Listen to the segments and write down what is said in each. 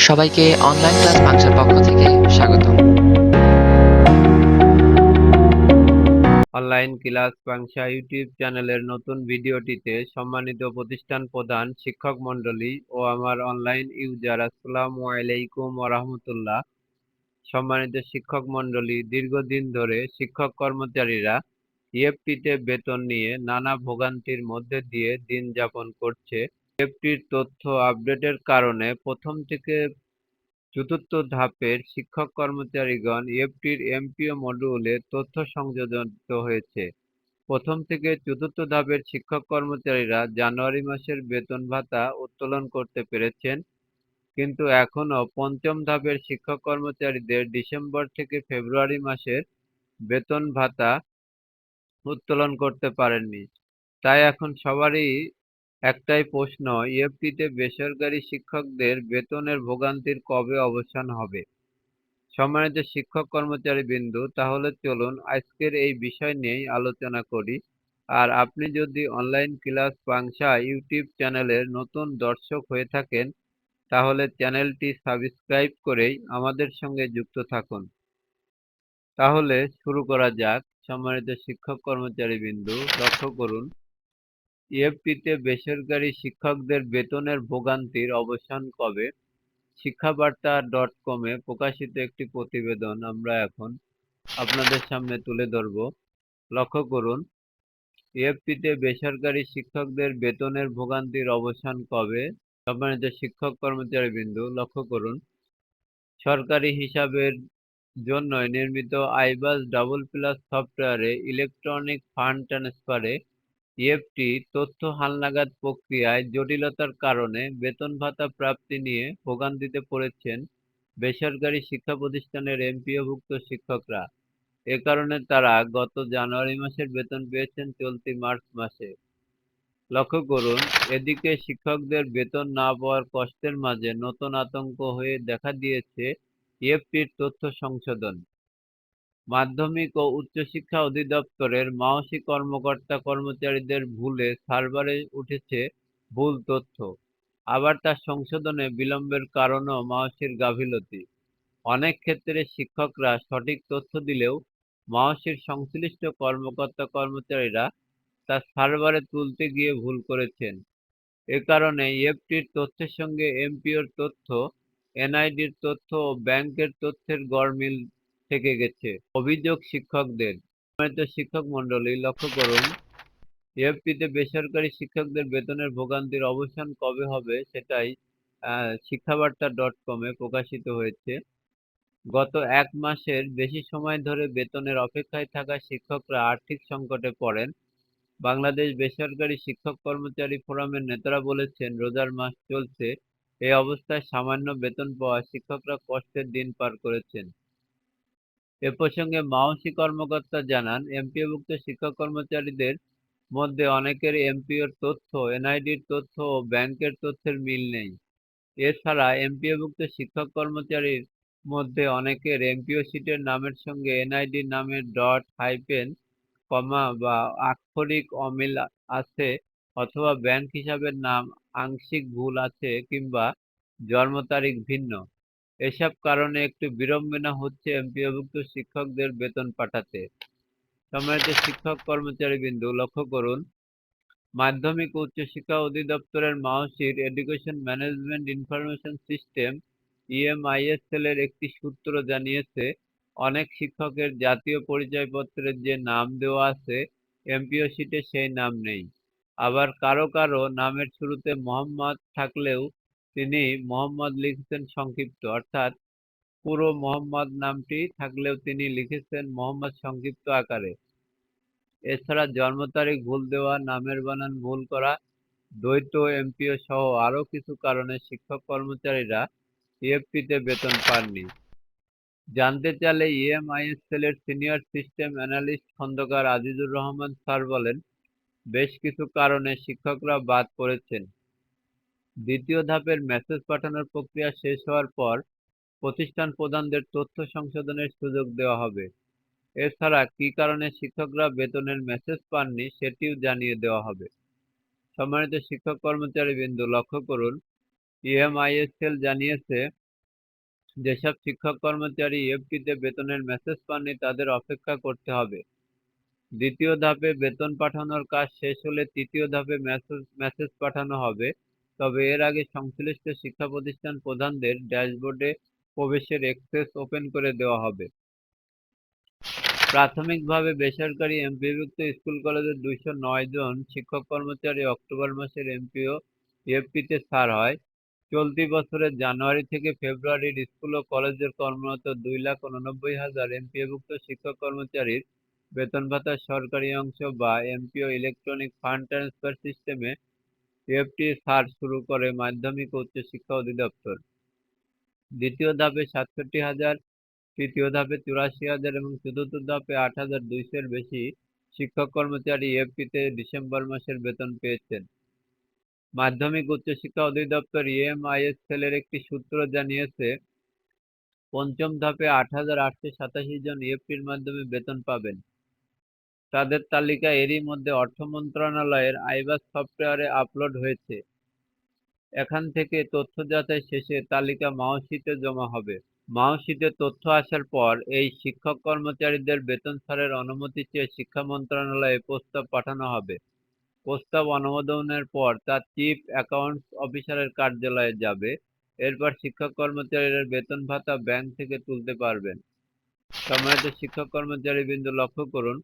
সবাইকে online class বাংশার পক্ষ থেকে স্বাগতম অনলাইন ক্লাস বাংশা ইউটিউব চ্যানেলের নতুন ভিডিওটিতে সম্মানিত প্রতিষ্ঠান প্রধান শিক্ষক মণ্ডলী ও আমার অনলাইন ইউজার আসসালামু আলাইকুম ওরহমতুল্লাহ। সম্মানিত শিক্ষক মণ্ডলী, দীর্ঘদিন ধরে শিক্ষক কর্মচারীরা ইএফটিতে বেতন নিয়ে নানা ভোগান্তির মধ্যে দিয়ে দিন যাপন করছে। ইএফটির তথ্য আপডেটের কারণে প্রথম থেকে চতুর্থ ধাপের শিক্ষক কর্মচারীগণ ইএফটির এমপিও মডিউলে তথ্য সংযোজিত হয়েছে। প্রথম থেকে চতুর্থ ধাপের শিক্ষক কর্মচারীরা জানুয়ারি মাসের বেতন ভাতা উত্তোলন করতে পেরেছেন, কিন্তু এখনও পঞ্চম ধাপের শিক্ষক কর্মচারীদের ডিসেম্বর থেকে ফেব্রুয়ারি মাসের বেতন ভাতা উত্তোলন করতে পারেননি। তাই এখন সবারই একটাই প্রশ্ন ইএফটিতে বেসরকারি শিক্ষকদের বেতনের ভোগান্তির কবে অবসান হবে? সম্মানিত শিক্ষক কর্মচারী বিন্দু, তাহলে চলুন আজকের এই বিষয় নিয়েই আলোচনা করি। আর আপনি যদি অনলাইন ক্লাস পাংশা ইউটিউব চ্যানেলের নতুন দর্শক হয়ে থাকেন, তাহলে চ্যানেলটি সাবস্ক্রাইব করেই আমাদের সঙ্গে যুক্ত থাকুন। তাহলে শুরু করা যাক। সম্মানিত শিক্ষক কর্মচারী বিন্দু, লক্ষ্য করুন। ইএফটিতে বেসরকারি শিক্ষকদের বেতনের ভোগান্তির অবসান কবে? শিক্ষাবার্তা ডট কমে প্রকাশিত একটি প্রতিবেদন আমরা এখন আপনাদের সামনে তুলে ধরব। লক্ষ্য করুন ইএফটিতে বেসরকারি শিক্ষকদের বেতনের ভোগান্তির অবসান কবে? সম্মানিত শিক্ষক কর্মচারী বিন্দু লক্ষ্য করুন, সরকারি হিসাবের জন্য নির্মিত আইবাস ডাবল প্লাস সফটওয়্যারে ইলেকট্রনিক ফান্ড ট্রান্সফারে ইএফটি তথ্য হালনাগাদ প্রক্রিয়ায় জটিলতার কারণে বেতন ভাতা প্রাপ্তি নিয়ে ভোগান্তিতে পড়েছেন বেসরকারি শিক্ষা প্রতিষ্ঠানের এমপিওভুক্ত শিক্ষকরা। এ কারণে তারা গত জানুয়ারি মাসের বেতন পেয়েছেন চলতি মার্চ মাসে। লক্ষ্য করুন, এদিকে শিক্ষকদের বেতন না পাওয়ার কষ্টের মাঝে নতুন আতঙ্ক হয়ে দেখা দিয়েছে ইএফটির তথ্য সংশোধন। মাধ্যমিক ও উচ্চশিক্ষা অধিদপ্তরের মাওসি কর্মকর্তা কর্মচারীদের ভুলে সার্ভারে উঠেছে ভুল তথ্য। আবার তার সংশোধনে বিলম্বের কারণও মাওসির গাফিলতি। অনেক ক্ষেত্রে শিক্ষকরা সঠিক তথ্য দিলেও মাওসির সংশ্লিষ্ট কর্মকর্তা কর্মচারীরা তা সার্ভারে তুলতে গিয়ে ভুল করেছেন। এ কারণে ইএফটির তথ্যের সঙ্গে এমপিওর তথ্য, এনআইডির তথ্য ও ব্যাংকের তথ্যের গড়মিল থেকে গেছে। অভিযোগ শিক্ষকদের। শিক্ষক মণ্ডলী, লক্ষ্য করুন এফপিতে বেসরকারি শিক্ষকদের বেতনের ভোগান্তির অবসান কবে হবে সেটাই শিক্ষাবার্তা ডট কমে প্রকাশিত হয়েছে। গত এক মাসের বেশি সময় ধরে বেতনের অপেক্ষায় থাকা শিক্ষকরা আর্থিক সংকটে পড়েন। বাংলাদেশ বেসরকারি শিক্ষক কর্মচারী ফোরামের নেতারা বলেছেন, রোজার মাস চলছে। এই অবস্থায় সামান্য বেতন পাওয়া শিক্ষকরা কষ্টের দিন পার করেছেন। এ প্রসঙ্গে মাওসি কর্মকর্তা জানান, এমপিওভুক্ত শিক্ষক কর্মচারীদের মধ্যে অনেকের এমপিওর তথ্য, এনআইডির তথ্য ও ব্যাংকের তথ্যের মিল নেই। এছাড়া এমপিওভুক্ত শিক্ষক কর্মচারীর মধ্যে অনেকের এমপিও সিটের নামের সঙ্গে এনআইডি নামের ডট হাইপেন কমা বা আক্ষরিক অমিল আছে অথবা ব্যাংক হিসাবের নাম আংশিক ভুল আছে কিংবা জন্ম তারিখ ভিন্ন। এসব কারণে একটু বিড়ম্বনা হচ্ছে এমপিওভুক্ত শিক্ষকদের বেতন পাঠাতে। সম্মানিত শিক্ষক কর্মচারী বিন্দু, লক্ষ্য করুন, মাধ্যমিক উচ্চশিক্ষা অধিদপ্তরের মাওসির education management information system EMISL এর একটি সূত্র জানিয়েছে, অনেক শিক্ষকের জাতীয় পরিচয়পত্রের যে নাম দেওয়া আছে, এমপিও শিটে সেই নাম নেই। আবার কারও কারও নামের শুরুতে মোহাম্মদ থাকলেও তিনি মোহাম্মদ লিখেছেন সংক্ষিপ্ত, অর্থাৎ পুরো মোহাম্মদ নামটি থাকলেও তিনি লিখেছেন মোহাম্মদ সংক্ষিপ্ত আকারে। এছাড়া জন্ম তারিখ ভুল দেওয়া, নামের বানান ভুল করা, দ্বৈত, এমপিও সহ আরও কিছু কারণে শিক্ষক কর্মচারীরা ইএফপিতে বেতন পাননি। জানতে চাইলে ইএমআইএসএল সেলের senior system analyst Khandaker Azizur Rahman sir বলেন, বেশ কিছু কারণে শিক্ষকরা বাদ পড়েছেন। দ্বিতীয় ধাপের মেসেজ পাঠানোর প্রক্রিয়া শেষ হওয়ার পর প্রতিষ্ঠান প্রধানদের তথ্য সংশোধনের সুযোগ দেওয়া হবে। এছাড়া কী কারণে শিক্ষকরা বেতনের মেসেজ পাননি সেটিও জানিয়ে দেওয়া হবে। সম্মানিত শিক্ষক কর্মচারী বিন্দু, লক্ষ্য করুন, ইএমআইএসএল জানিয়েছে, যেসব শিক্ষক কর্মচারী ইএফটিতে বেতনের মেসেজ পাননি তাদের অপেক্ষা করতে হবে। দ্বিতীয় ধাপে বেতন পাঠানোর কাজ শেষ হলে তৃতীয় ধাপে মেসেজ মেসেজ পাঠানো হবে। তবে এর আগে সংশ্লিষ্ট শিক্ষা প্রতিষ্ঠান প্রধানদের ড্যাশবোর্ডে প্রবেশের অ্যাক্সেস ওপেন করে দেওয়া হবে। প্রাথমিকভাবে বেসরকারি এমপিভুক্ত স্কুল কলেজের দুইশো নয় জন শিক্ষক কর্মচারী অক্টোবর মাসের এমপিও, ইএফপিতে ছাড় হয়। চলতি বছরের জানুয়ারি থেকে ফেব্রুয়ারির স্কুল ও কলেজের কর্মরত দুই লাখ উননব্বই হাজার এমপিওভুক্ত শিক্ষক কর্মচারীর বেতন ভাতার সরকারি অংশ বা এমপিও ইলেকট্রনিক ফান্ড ট্রান্সফার সিস্টেমে ইএফটি ছাড় শুরু করে মাধ্যমিক ও উচ্চশিক্ষা অধিদপ্তর। দ্বিতীয় ধাপে সাতষট্টি হাজার, তৃতীয় ধাপে চুরাশি হাজার এবং চতুর্থ ধাপে আট হাজার দুইশোর বেশি শিক্ষক কর্মচারী ইএফপিতে ডিসেম্বর মাসের বেতন পেয়েছেন। মাধ্যমিক উচ্চশিক্ষা অধিদপ্তর ইএমআইএস সেলের একটি সূত্র জানিয়েছে, পঞ্চম ধাপে আট হাজার আটশো সাতাশি জন ইএফটির মাধ্যমে বেতন পাবেন। তাদের তালিকা এরই মধ্যে অর্থ মন্ত্রণালয়ের আইবাস সফটওয়্যারে আপলোড হয়েছে। এখান থেকে তথ্য যাচাই শেষে তালিকা মাওশিটে জমা হবে। মাওশিটে তথ্য আসার পর এই শিক্ষক কর্মচারীদের বেতন ছাড়ের অনুমতি চেয়ে শিক্ষা মন্ত্রণালয়ে প্রস্তাব পাঠানো হবে। প্রস্তাব অনুমোদনের পর তা চিফ অ্যাকাউন্টস অফিসারের কার্যালয়ে যাবে। এরপর শিক্ষক কর্মচারীরা বেতন ভাতা ব্যাংক থেকে তুলতে পারবেন। সম্মানিত শিক্ষক কর্মচারী বিন্দু লক্ষ্য করুন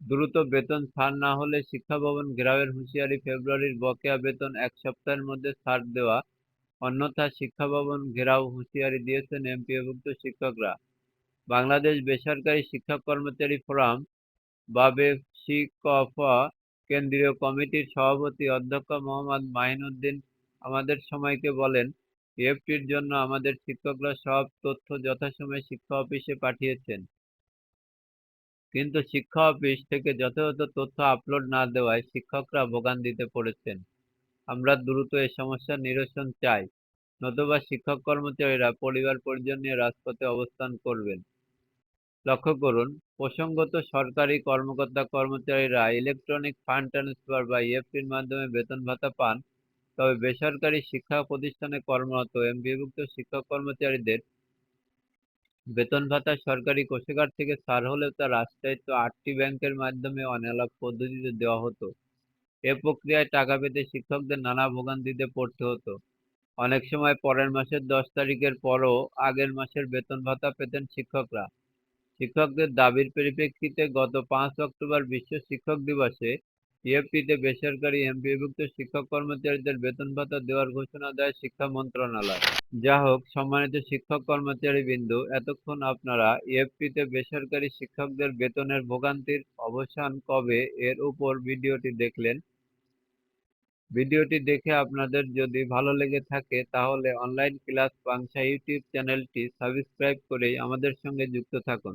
দ্রুত বেতন ছাড় না হলে শিক্ষা ভবন ঘেরাওয়ের হুঁশিয়ারি ফেব্রুয়ারির বকেয়া বেতন এক সপ্তাহের মধ্যে ছাড় দেওয়া, অন্যথা শিক্ষা ভবন ঘেরাও হুঁশিয়ারি দিয়েছেন এমপিওভুক্ত শিক্ষকরা। বাংলাদেশ বেসরকারি শিক্ষক কর্মচারী ফোরাম বাবে শিকফ কেন্দ্রীয় কমিটির সভাপতি অধ্যক্ষ মোহাম্মদ মাহিনউদ্দিন আমাদের সময়কে বলেন এফটির জন্য আমাদের শিক্ষকরা সব তথ্য যথাসময়ে শিক্ষা অফিসে পাঠিয়েছেন। কিন্তু শিক্ষা অফিস থেকে যথাযথ তথ্য আপলোড না দেওয়ায় শিক্ষকরা ভোগান্তিতে পড়েছেন। আমরা দ্রুত এ সমস্যার নিরসন চাই, নতুবা শিক্ষক কর্মচারীরা পরিবার পরিজন নিয়ে রাজপথে অবস্থান করবেন। লক্ষ্য করুন, প্রসঙ্গত সরকারি কর্মকর্তা কর্মচারীরা ইলেকট্রনিক ফান্ড ট্রান্সফার বা ইএফটির মাধ্যমে বেতন ভাতা পান, তবে বেসরকারি শিক্ষা প্রতিষ্ঠানে কর্মরত এমপিভুক্ত শিক্ষক কর্মচারীদের বেতন ভাতা সরকারি কোষাগার থেকে ছাড় হলেও তা রাষ্ট্রায়ত্ত আটটি ব্যাংকের মাধ্যমে অনালাগ পদ্ধতিতে দেওয়া হতো। এ প্রক্রিয়ায় টাকা পেতে শিক্ষকদের নানা ভোগান্তিতে পড়তে হতো। অনেক সময় পরের মাসের দশ তারিখের পরও আগের মাসের বেতন ভাতা পেতেন শিক্ষকরা। শিক্ষকদের দাবির পরিপ্রেক্ষিতে গত পাঁচ অক্টোবর বিশ্ব শিক্ষক দিবসে ইএফটিতে বেসরকারি এমপিভুক্ত শিক্ষক কর্মচারীদের বেতন ভাতা দেওয়ার ঘোষণা দেয় শিক্ষা মন্ত্রণালয়। যা হোক, সম্মানিত শিক্ষক কর্মচারী বিন্দু এতক্ষণ আপনারা ইএফটিতে বেসরকারি শিক্ষকদের বেতনের ভোগান্তির অবসান কবে এর উপর ভিডিওটি দেখলেন। ভিডিওটি দেখে আপনাদের যদি ভালো লেগে থাকে, তাহলে অনলাইন ক্লাস পাংশা ইউটিউব চ্যানেলটি সাবস্ক্রাইব করেই আমাদের সঙ্গে যুক্ত থাকুন।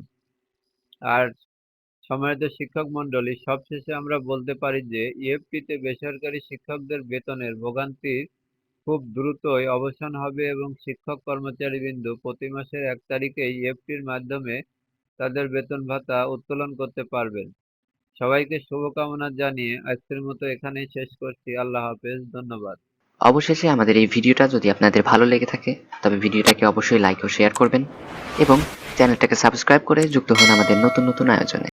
আর সম্মানিত শিক্ষক মণ্ডলী, সবশেষে আমরা বলতে পারি যে ইএফটিতে বেসরকারি শিক্ষকদের বেতনের ভোগান্তির খুব দ্রুতই অবসান হবে এবং শিক্ষক কর্মচারীবৃন্দ প্রতি মাসের এক তারিখে ইএফটির মাধ্যমে তাদের বেতন ভাতা উত্তোলন করতে পারবেন। সবাইকে শুভকামনা জানিয়ে আজকের মতো এখানেই শেষ করছি। আল্লাহ হাফেজ, ধন্যবাদ। অবশেষে আমাদের এই ভিডিওটা যদি আপনাদের ভালো লেগে থাকে, তবে ভিডিওটাকে অবশ্যই লাইক ও শেয়ার করবেন এবং চ্যানেলটাকে সাবস্ক্রাইব করে যুক্ত হন আমাদের নতুন নতুন আয়োজনে।